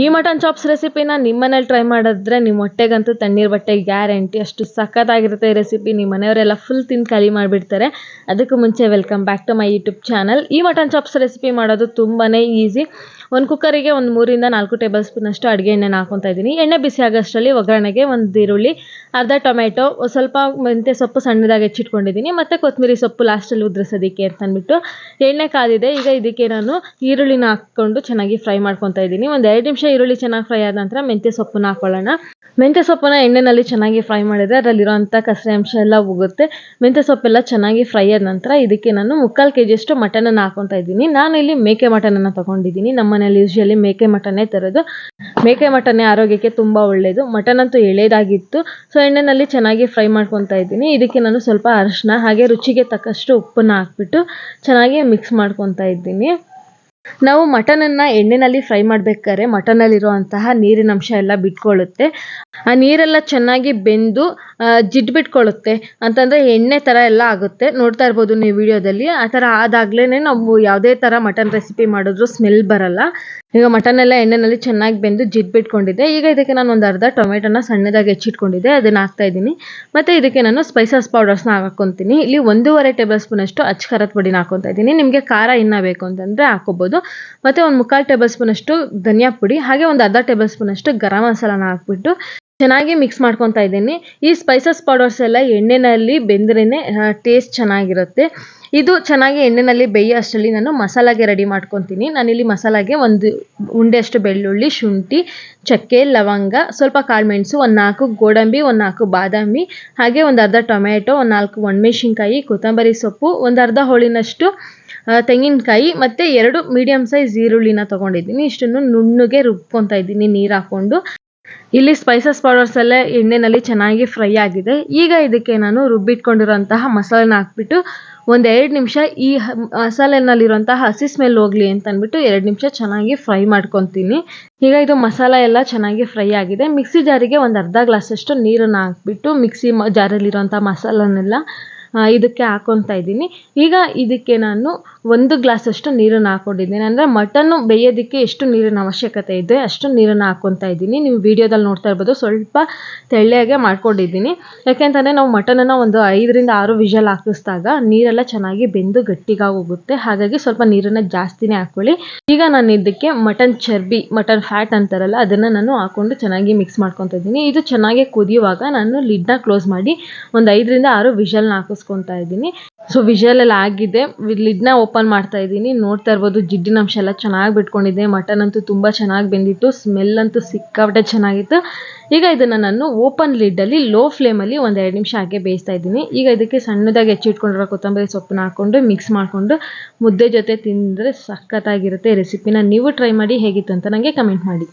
ಈ mutton chops ರೆಸಿಪಿನ ನಿಮ್ಮನೇಲಿ ಟ್ರೈ ಮಾಡಿದ್ರೆ ನಿಮ್ಮ ಹೊಟ್ಟೆಗಂತೂ ತಣ್ಣೀರು ಬಟ್ಟೆ ಗ್ಯಾರಂಟಿ ಅಷ್ಟು ಸಖತ್ತಾಗಿರುತ್ತೆ ಈ ರೆಸಿಪಿ ನಿಮ್ಮ ಮನೆಯವರೆಲ್ಲ ಫುಲ್ ತಿಂದು ಖಾಲಿ ಮಾಡಿಬಿಡ್ತಾರೆ. ಅದಕ್ಕೂ ಮುಂಚೆ welcome back to my YouTube channel ಈ ಮಟನ್ ಚಾಪ್ಸ್ ರೆಸಿಪಿ ಮಾಡೋದು ತುಂಬಾ ಈಸಿ ಒಂದು ಕುಕ್ಕರಿಗೆ ಒಂದು ಮೂರಿಂದ ನಾಲ್ಕು ಟೇಬಲ್ ಸ್ಪೂನಷ್ಟು ಅಡುಗೆ ಎಣ್ಣೆನ ಹಾಕೊತಾ ಇದ್ದೀನಿ. ಎಣ್ಣೆ ಬಿಸಿ ಆಗೋಷ್ಟರಲ್ಲಿ ಒಗ್ಗರಣೆಗೆ ಒಂದು ಈರುಳ್ಳಿ, ಅರ್ಧ ಟೊಮೆಟೊ ಸ್ವಲ್ಪ ಮೆಂತ್ಯ ಸೊಪ್ಪು ಸಣ್ಣದಾಗಿ ಹೆಚ್ಚಿಟ್ಕೊಂಡಿದ್ದೀನಿ. ಮತ್ತು ಕೊತ್ತಂಬರಿ ಸೊಪ್ಪು ಲಾಸ್ಟಲ್ಲಿ ಉದ್ರಿಸೋದಕ್ಕೆ ಅಂತ ಅಂದ್ಬಿಟ್ಟು ಎಣ್ಣೆ ಕಾದಿದೆ. ಈಗ ಇದಕ್ಕೆ ನಾನು ಈರುಳ್ಳಿನ ಹಾಕ್ಕೊಂಡು ಚೆನ್ನಾಗಿ ಫ್ರೈ ಮಾಡ್ಕೊತಾ ಇದ್ದೀನಿ. ಒಂದು ಎರಡು ನಿಮಿಷ ಈರುಳ್ಳಿ ಚೆನ್ನಾಗಿ ಫ್ರೈ ಆದ ನಂತರ ಮೆಂತ್ಯ ಸೊಪ್ಪನ್ನ ಹಾಕೊಳ್ಳೋಣ. ಮೆಂತ್ಯ ಸೊಪ್ಪನ್ನ ಎಣ್ಣೆನಲ್ಲಿ ಚೆನ್ನಾಗಿ ಫ್ರೈ ಮಾಡಿದರೆ ಅದರಲ್ಲಿರೋಂಥ ಕಸರೆ ಅಂಶ ಎಲ್ಲ ಹೋಗುತ್ತೆ ಮೆಂತ್ಯ ಸೊಪ್ಪೆಲ್ಲ ಚೆನ್ನಾಗಿ ಫ್ರೈ ಆದ ನಂತರ ಇದಕ್ಕೆ ನಾನು ಮುಕ್ಕಾಲು ಕೆ ಜಿಯಷ್ಟು ಮಟನನ್ನು ಹಾಕೊತಾ ಇದ್ದೀನಿ. ನಾನು ಇಲ್ಲಿ ಮೇಕೆ ಮಟನನ್ನು ತೊಗೊಂಡಿದ್ದೀನಿ. ನಮ್ಮ ಮನೇಲಿ ಯೂಶಲಿ ಮೇಕೆ ಮಟನ್ನೇ ತರೋದು. ಮೇಕೆ ಮಟನ್ನೇ ಆರೋಗ್ಯಕ್ಕೆ ತುಂಬ ಒಳ್ಳೆಯದು ಮಟನ್ ಅಂತೂ ಎಳೆಯದಾಗಿತ್ತು ಸೊ ಎಣ್ಣೆಯಲ್ಲಿ ಚೆನ್ನಾಗಿ ಫ್ರೈ ಮಾಡ್ಕೊತಾ ಇದ್ದೀನಿ. ಇದಕ್ಕೆ ನಾನು ಸ್ವಲ್ಪ ಅರಿಶಿನ, ಹಾಗೆ ರುಚಿಗೆ ತಕ್ಕಷ್ಟು ಉಪ್ಪನ್ನ ಹಾಕ್ಬಿಟ್ಟು ಚೆನ್ನಾಗಿ ಮಿಕ್ಸ್ ಮಾಡ್ಕೊತಾ ಇದ್ದೀನಿ. ನಾವು ಮಟನನ್ನು ಎಣ್ಣೆಯಲ್ಲಿ ಫ್ರೈ ಮಾಡಬೇಕಾದ್ರೆ ಮಟನಲ್ಲಿರುವಂತಹ ನೀರಿನಂಶ ಎಲ್ಲ ಬಿಟ್ಕೊಳ್ಳುತ್ತೆ. ಆ ನೀರೆಲ್ಲ ಚೆನ್ನಾಗಿ ಬೆಂದು ಜಿಡ್ಡು ಬಿಟ್ಕೊಳ್ಳುತ್ತೆ ಅಂತಂದರೆ ಎಣ್ಣೆ ಥರ ಎಲ್ಲ ಆಗುತ್ತೆ. ನೋಡ್ತಾ ಇರ್ಬೋದು ನೀವು ವಿಡಿಯೋದಲ್ಲಿ. ಆ ಥರ ಆದಾಗಲೇ ನಾವು ಯಾವುದೇ ಥರ ಮಟನ್ ರೆಸಿಪಿ ಮಾಡಿದ್ರು ಸ್ಮೆಲ್ ಬರಲ್ಲ. ಈಗ ಮಟನ್ ಎಲ್ಲ ಎಣ್ಣೆನಲ್ಲಿ ಚೆನ್ನಾಗಿ ಬೆಂದು ಜಿಡ್ಡು ಬಿಟ್ಕೊಂಡಿದ್ದೆ ಈಗ ಇದಕ್ಕೆ ನಾನು ಒಂದು ಅರ್ಧ ಟೊಮೆಟೊನ ಸಣ್ಣದಾಗಿ ಹೆಚ್ಚಿಟ್ಕೊಂಡಿದ್ದೆ. ಅದನ್ನು ಹಾಕ್ತಾ ಇದ್ದೀನಿ. ಮತ್ತು ಇದಕ್ಕೆ ನಾನು ಸ್ಪೈಸಸ್ ಪೌಡರ್ಸ್ನ ಹಾಕೊತೀನಿ. ಇಲ್ಲಿ ಒಂದೂವರೆ ಟೇಬಲ್ ಸ್ಪೂನಷ್ಟು ಅಚ್ಚ ಖಾರದ ಪುಡಿನ ಹಾಕೊತಾ ಇದ್ದೀನಿ. ನಿಮಗೆ ಖಾರ ಇನ್ನ ಬೇಕು ಅಂತಂದರೆ ಹಾಕೋಬೋದು. ಮತ್ತು ಒಂದು ಮುಕ್ಕಾಲು ಟೇಬಲ್ ಸ್ಪೂನಷ್ಟು ಧನಿಯಾ ಪುಡಿ, ಹಾಗೆ ಒಂದು ಅರ್ಧ ಟೇಬಲ್ ಸ್ಪೂನಷ್ಟು ಗರಂ ಮಸಾಲಾನ ಹಾಕ್ಬಿಟ್ಟು ಚೆನ್ನಾಗಿ ಮಿಕ್ಸ್ ಮಾಡ್ಕೊತಾ ಇದ್ದೀನಿ. ಈ ಸ್ಪೈಸಸ್ ಪೌಡರ್ಸ್ ಎಲ್ಲ ಎಣ್ಣೆಯಲ್ಲಿ ಬೆಂದ್ರೇ ಟೇಸ್ಟ್ ಚೆನ್ನಾಗಿರುತ್ತೆ. ಇದು ಚೆನ್ನಾಗಿ ಎಣ್ಣೆಯಲ್ಲಿ ಬೇಯೋ ಅಷ್ಟರಲ್ಲಿ ನಾನು ಮಸಾಲಾಗೆ ರೆಡಿ ಮಾಡ್ಕೊತೀನಿ. ನಾನಿಲ್ಲಿ ಮಸಾಲಾಗೆ ಒಂದು ಉಂಡೆಯಷ್ಟು ಬೆಳ್ಳುಳ್ಳಿ, ಶುಂಠಿ, ಚಕ್ಕೆ, ಲವಂಗ, ಸ್ವಲ್ಪ ಕಾಳುಮೆಣಸು ಒಂದು ನಾಲ್ಕು ಗೋಡಂಬಿ, ಒಂದು ನಾಲ್ಕು ಬಾದಾಮಿ, ಹಾಗೆ ಒಂದು ಅರ್ಧ ಟೊಮೆಟೊ ಒಂದು ನಾಲ್ಕು ಒಣಮೆಣ್ಸಿನ್ಕಾಯಿ, ಕೊತ್ತಂಬರಿ ಸೊಪ್ಪು, ಒಂದು ಅರ್ಧ ಹೋಳಿನಷ್ಟು ತೆಂಗಿನಕಾಯಿ ಮತ್ತು ಎರಡು ಮೀಡಿಯಮ್ ಸೈಜ್ ಈರುಳ್ಳಿನ ತೊಗೊಂಡಿದ್ದೀನಿ. ಇಷ್ಟನ್ನು ನುಣ್ಣಗೆ ರುಬ್ಕೊತಾ ಇದ್ದೀನಿ ನೀರು ಹಾಕ್ಕೊಂಡು. ಇಲ್ಲಿ ಸ್ಪೈಸಸ್ ಪೌಡರ್ಸ್ ಎಲ್ಲ ಎಣ್ಣೆಯಲ್ಲಿ ಚೆನ್ನಾಗಿ ಫ್ರೈ ಆಗಿದೆ. ಈಗ ಇದಕ್ಕೆ ನಾನು ರುಬ್ಬಿಟ್ಕೊಂಡಿರೋಂತಹ ಮಸಾಲೆನ ಹಾಕ್ಬಿಟ್ಟು ಒಂದು ಎರಡು ನಿಮಿಷ ಈ ಮಸಾಲೆನಲ್ಲಿರುವಂತಹ ಹಸಿ ಸ್ಮೆಲ್ ಹೋಗಲಿ ಅಂತ ಅಂದ್ಬಿಟ್ಟು ಎರಡು ನಿಮಿಷ ಚೆನ್ನಾಗಿ ಫ್ರೈ ಮಾಡ್ಕೊತೀನಿ. ಈಗ ಇದು ಮಸಾಲ ಎಲ್ಲ ಚೆನ್ನಾಗಿ ಫ್ರೈ ಆಗಿದೆ. ಮಿಕ್ಸಿ ಜಾರಿಗೆ ಒಂದು ಅರ್ಧ ಗ್ಲಾಸಷ್ಟು ನೀರನ್ನು ಹಾಕ್ಬಿಟ್ಟು ಮಿಕ್ಸಿ ಜಾರಲ್ಲಿರುವಂಥ ಮಸಾಲನೆಲ್ಲ ಇದಕ್ಕೆ ಹಾಕೊತಾ ಇದ್ದೀನಿ. ಈಗ ಇದಕ್ಕೆ ನಾನು ಒಂದು ಗ್ಲಾಸ್ ಅಷ್ಟು ನೀರನ್ನು ಹಾಕೊಂಡಿದ್ದೀನಿ. ಅಂದರೆ ಮಟನ್ನು ಬೇಯೋದಕ್ಕೆ ಎಷ್ಟು ನೀರಿನ ಅವಶ್ಯಕತೆ ಇದೆ ಅಷ್ಟು ನೀರನ್ನು ಹಾಕ್ಕೊತಾ ಇದ್ದೀನಿ. ನೀವು ವೀಡಿಯೋದಲ್ಲಿ ನೋಡ್ತಾ ಇರ್ಬೋದು, ಸ್ವಲ್ಪ ತೆಳ್ಳಗೆ ಮಾಡ್ಕೊಂಡಿದ್ದೀನಿ. ಯಾಕೆಂತಂದರೆ ನಾವು ಮಟನನ್ನು ಒಂದು ಐದರಿಂದ ಆರು ವಿಷಲ್ ಹಾಕಿಸ್ದಾಗ ನೀರೆಲ್ಲ ಚೆನ್ನಾಗಿ ಬೆಂದು ಗಟ್ಟಿಗಾಗಿ ಹೋಗುತ್ತೆ ಹಾಗಾಗಿ ಸ್ವಲ್ಪ ನೀರನ್ನು ಜಾಸ್ತಿನೇ ಹಾಕ್ಕೊಳ್ಳಿ ಈಗ ನಾನು ಇದಕ್ಕೆ ಮಟನ್ ಚರ್ಬಿ ಮಟನ್ ಫ್ಯಾಟ್ ಅಂತಾರಲ್ಲ, ಅದನ್ನು ನಾನು ಹಾಕ್ಕೊಂಡು ಚೆನ್ನಾಗಿ ಮಿಕ್ಸ್ ಮಾಡ್ಕೊತಾ ಇದ್ದೀನಿ. ಇದು ಚೆನ್ನಾಗಿ ಕುದಿಯುವಾಗ ನಾನು ಲಿಡ್ನ ಕ್ಲೋಸ್ ಮಾಡಿ ಒಂದು ಐದರಿಂದ ಆರು ವಿಷಲ್ನ ಹಾಕಿಸ್ಕೊತಾ ಇದ್ದೀನಿ. ಸೊ ವಿಷಲ್ ಎಲ್ಲ ಆಗಿದೆ. ಲಿಡ್ನ ಓಪನ್ ಮಾಡ್ತಾ ಇದ್ದೀನಿ. ನೋಡ್ತಾ ಇರ್ಬೋದು, ಜಿಡ್ಡಿನ ಅಂಶ ಎಲ್ಲ ಚೆನ್ನಾಗಿ ಬಿಟ್ಕೊಂಡಿದೆ. ಮಟನ್ ಅಂತೂ ತುಂಬ ಚೆನ್ನಾಗಿ ಬೆಂದಿತ್ತು. ಸ್ಮೆಲ್ ಅಂತೂ ಸಿಕ್ಕಾಪಟ್ಟೆ ಚೆನ್ನಾಗಿತ್ತು. ಈಗ ಇದನ್ನು ನಾನು ಓಪನ್ ಲಿಡ್ಡಲ್ಲಿ ಲೋ ಫ್ಲೇಮಲ್ಲಿ ಒಂದು ಎರಡು ನಿಮಿಷ ಹಾಗೆ ಬೇಯಿಸ್ತಾ ಇದ್ದೀನಿ. ಈಗ ಇದಕ್ಕೆ ಸಣ್ಣದಾಗಿ ಹೆಚ್ಚಿಟ್ಕೊಂಡಿರೋ ಕೊತ್ತಂಬರಿ ಸೊಪ್ಪನ್ನ ಹಾಕ್ಕೊಂಡು ಮಿಕ್ಸ್ ಮಾಡಿಕೊಂಡು ಮುದ್ದೆ ಜೊತೆ ತಿಂದರೆ ಸಖತ್ತಾಗಿರುತ್ತೆ ರೆಸಿಪಿನ ನೀವು ಟ್ರೈ ಮಾಡಿ ಹೇಗಿತ್ತು ಅಂತ ನನಗೆ ಕಮೆಂಟ್ ಮಾಡಿ.